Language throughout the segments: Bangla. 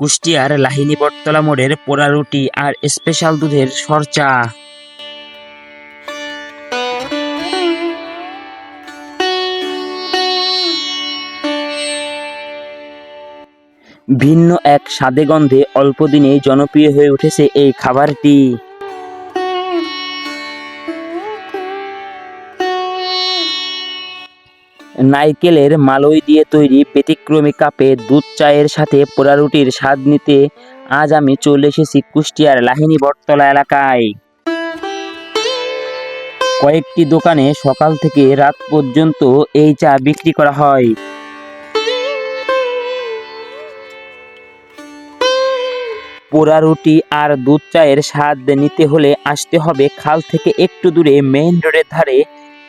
কুষ্টিয়ার লাহিনী বটতলা মোড়ের পোড়া রুটি আর স্পেশাল দুধের সরচা। ভিন্ন এক স্বাদে গন্ধে অল্প দিনেই জনপ্রিয় হয়ে উঠেছে এই খাবারটি। নারকেলের মালই দিয়ে তৈরি ব্যতিক্রমী কাপে দুধ চায়ের সাথে পোড়া রুটির স্বাদ নিতে আজ আমি চলে এসেছি কুষ্টিয়ার লাহিনী বটতলা এলাকায়। কয়েকটি দোকানে সকাল থেকে রাত পর্যন্ত এই চা বিক্রি করা হয়। পোড়া রুটি আর দুধ চায়ের স্বাদ নিতে হলে আসতে হবে খাল থেকে একটু দূরে মেইন রোডের ধারে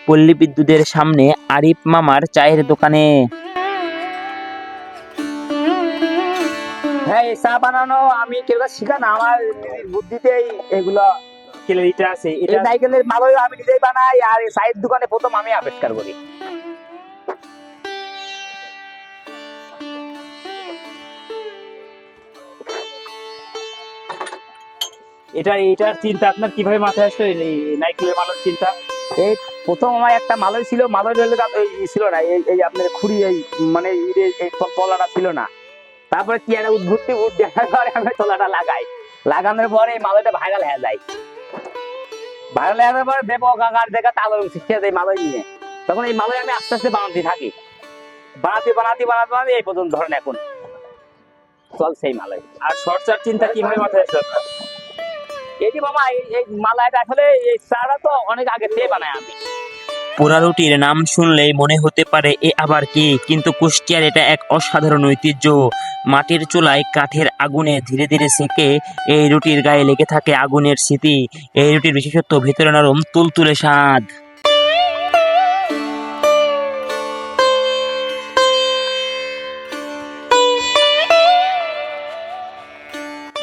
পল্লী বিদ্যুতের সামনে আরিফ মামার চায়ের দোকানে। হ্যাঁ এই চা বানানো আমি কেউ কাছে শিখা না আমার বুদ্ধিতেই এগুলো এটা আছে এই নাইকেলের মালয় আমি নিজেই বানাই আর এই চায়ের দোকানে প্রথম আমি আবিষ্কার করি। এটা এটার চিন্তা আপনার কীভাবে মাথায় আসলো এই নাইকেলের মালার চিন্তা? এই প্রথম আমার একটা মালয় ছিল মালয় ছিল না, এই আপনার খুঁড়ি, এই মানে এই তলাটা ছিল না। তারপরে কি একটা উদ্ভুতি উঠ আমি তলাটা লাগাই। লাগানোর পরে এই মালয়টা ভাইরাল হয়ে যায়। ভাইরাল হয়ে যাওয়ার পরে দেবো কাকার দেখা তালো শিখিয়ে দেয় মালয় নিয়ে। তখন এই মালয় আমি আস্তে আস্তে বানাতে থাকি। বানাতে বানাতে বানাতে বানাতে এই পর্যন্ত ধরেন এখন। চলছে এই মালয়। আর সরচার চিন্তা কীভাবে মাথায় আসলো বাবা এই এই মালাইটা আসলে এই চাটা তো অনেক আগে থেকে বানাই আমি পোড়া রুটির নাম শুনলেই মনে হতে পারে এ আবার কি, কিন্তু কুষ্টিয়ার এটা এক অসাধারণ ঐতিহ্য। মাটির চুলায় কাঠের আগুনে ধীরে ধীরে সেকে এই রুটির গায়ে লেগে থাকে আগুনের স্মৃতি। এই রুটির বিশেষত্ব ভেতরে নরম তুলতুলে স্বাদ।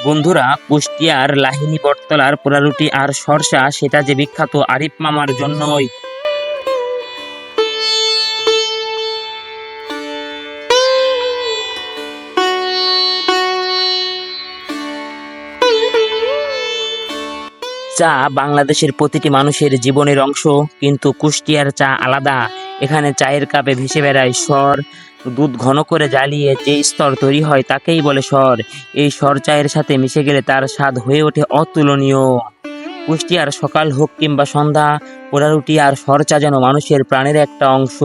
বন্ধুরা, কুষ্টিয়ার লাহিনী বটতলার পোড়া রুটি আর সরষা, সেটা যে বিখ্যাত আরিফ মামার জন্যই। চা বাংলাদেশের প্রতিটি মানুষের জীবনের অংশ, কিন্তু কুষ্টিয়ার চা আলাদা। এখানে চায়ের কাপে ভেসে বেড়ায় স্বর দুধ ঘন করে জ্বালিয়ে যে স্তর তৈরি হয় তাকেই বলে স্বর। এই স্বর চায়ের সাথে মিশে গেলে তার স্বাদ হয়ে ওঠে অতুলনীয়। কুষ্টিয়ার সকাল হোক কিংবা সন্ধ্যা পোড়া রুটি আর স্বর চা যেন মানুষের প্রাণের একটা অংশ।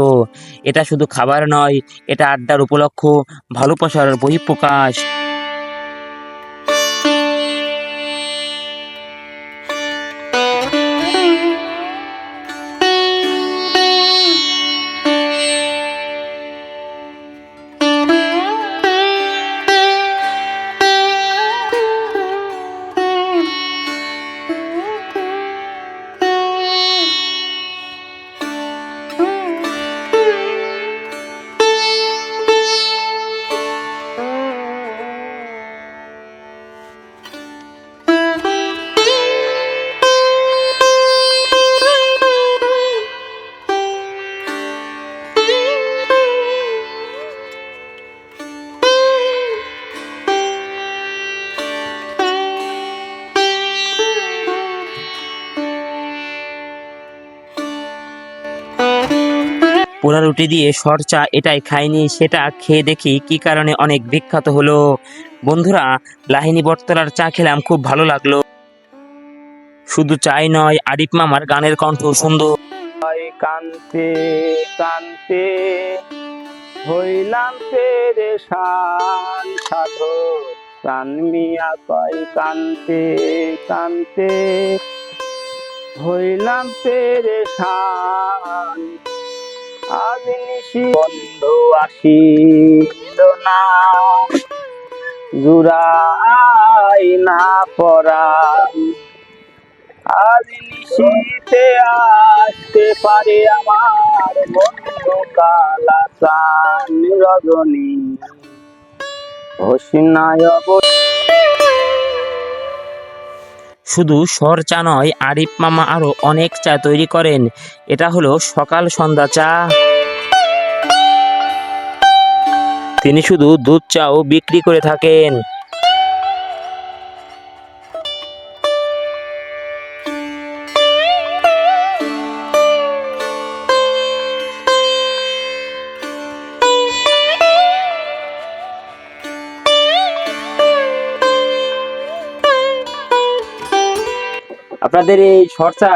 এটা শুধু খাবার নয়, এটা আড্ডার উপলক্ষ, ভালোবাসার বহিঃপ্রকাশ। পোড়া রুটি দিয়ে সরচা এটাই খাইনি, সেটা খেয়ে দেখি কি কারণে অনেক বিখ্যাত হলো। বন্ধুরা, লাহিনী বটতলার চা খেলাম, খুব ভালো লাগল। শুধু চাই নয়, আরিফ মামার গানের কণ্ঠ সুন্দর। কান্তে হইলাম কান্তে হইলাম আজ নিশি বন্ধ আসিল না। জুড়াই না পড়া। আজ নিশীতে আসতে পারে আমার বন্ধু কালা চান রজনী। হোসিনায় শুধু সর চা নয়, আরিফ মামা আরও অনেক চা তৈরি করেন। এটা হলো সকাল সন্ধ্যা চা। তিনি শুধু দুধ চাও বিক্রি করে থাকেন। আপনাদের এই সরচা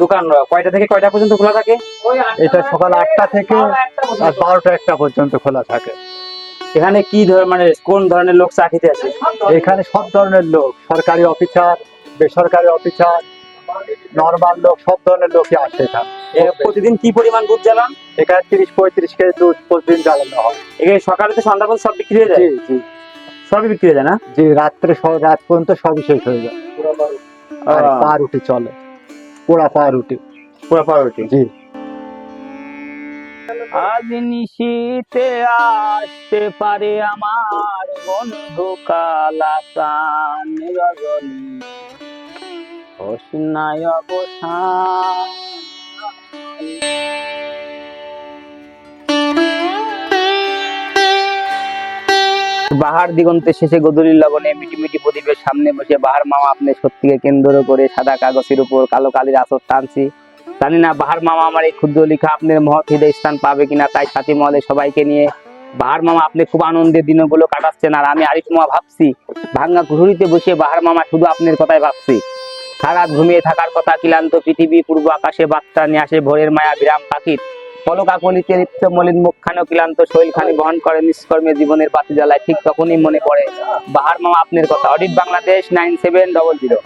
দোকান কয়টা থেকে কয়টা পর্যন্ত খোলা থাকে? এটা সকাল আটটা থেকে আর বারোটা একটা পর্যন্ত খোলা থাকে। এখানে কি মানে কোন ধরনের লোক চা খেতে আসে? এখানে সব ধরনের লোক সরকারি অফিসার বেসরকারি অফিসার নর্মাল লোক সব ধরনের লোকই আসে এখানে। প্রতিদিন কি পরিমাণ দুধ জ্বালান? এখানে তিরিশ পঁয়ত্রিশ কেজি দুধ প্রতিদিন জ্বালানো হয়। এখানে সকালে তো সন্ধ্যা পর্যন্ত সব বিক্রি হয়ে যায়? জি জি। সবই বিক্রি হয়ে যায় না? যে রাত্রে রাত পর্যন্ত সবই শেষ হয়ে যায়। আর আহ। পা রুটি চলে। পোড়া পা রুটি পুরো পাউরুটি জি। আজ নিশীতে আসতে পারে আমার বন্ধু কালাসান রজনী। হোসনায় অবসান বাহার দিগন্তে শেষে গদুলির লগনে মিটি মিটি প্রদীপের সামনে বসে, বাহার মামা, আপনি সত্যিকে কেন্দ্র করে সাদা কাগজের উপর কালো কালির আসর টানছি। জানি না, বাহার মামা আমার এই ক্ষুদ্র লেখা আপনার মহৎ হৃদয় স্থান পাবে কিনা, তাই সাথী মহলে সবাইকে নিয়ে, বাহার মামা, আপনি খুব আনন্দের দিনগুলো কাটাচ্ছেন, আর আমি আরিফ মামা ভাবছি, ভাঙ্গা ঘুড়িতে বসে বাহার মামা শুধু আপনার কথাই ভাবছি। সারা ঘুমিয়ে থাকার কথা, ক্লান্ত পৃথিবী, পূর্ব আকাশে বার্তা নিয়ে আসে ভোরের মায়া বিরাম পাখির। ক্লান্ত নিষ্কর্মে জীবনের পাতি ঠিক তখনই মনে পড়ে বাহার আপনার কথা। Audit Bangladesh nine seven double zero